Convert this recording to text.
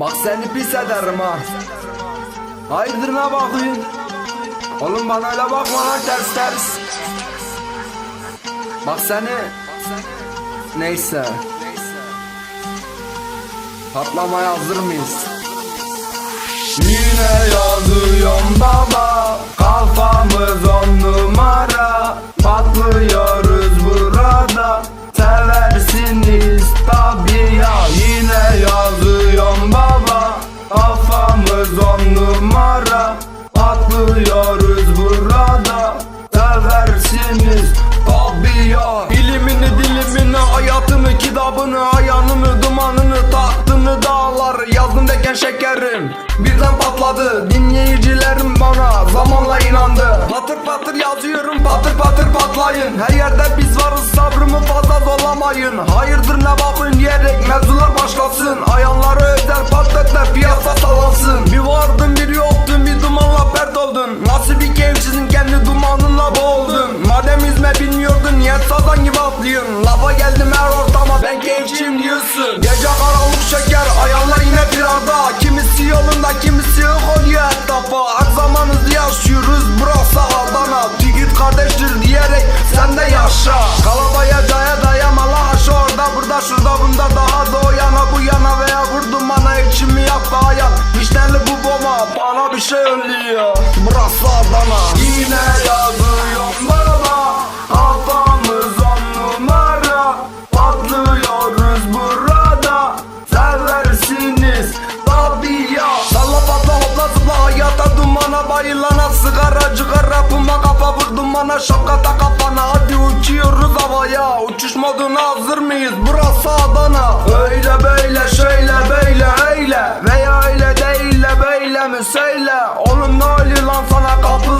Bak seni pis ederim ha. Hayırdır ne bakıyorsun? Oğlum bana öyle bakma lan ters ters. Bak seni... Neyse. Patlamaya hazır mıyız? Yine yazıyorum baba patır patlayın Her yerde biz varız. Sabrımı fazla zorlamayın. Hayırdır ne bakın diyerek mevzular başlasın. Ayanları özel patletler piyasa salansın. Bir vardın bir yoktun bir dumanla pert oldun. Nasıl bir keyifsizin kendi dumanınla boğuldun. Madem yüzme bilmiyordun niye sazan gibi atlıyorsun? Lafa geldim her ortama ben keyifçiyim diyorsun. Gece karanlık şeker ayarlar yine bir Kimisi yolunda kimisi yok oluyor bir şey önlüyor Burası Adana Yine yazıyorum baba Kafamız on numara. Patlıyoruz burada. Seversiniz. Tabi ya. Salla patla hopla zıpla. Hayata dumana Bayılana sigara cigara puma kafa vur dumana. Şapka tak kafana. Hadi uçuyoruz havaya. Uçuş moduna hazır mıyız? Burası Adana söyle Oğlum ne oluyor lan sana kapıldın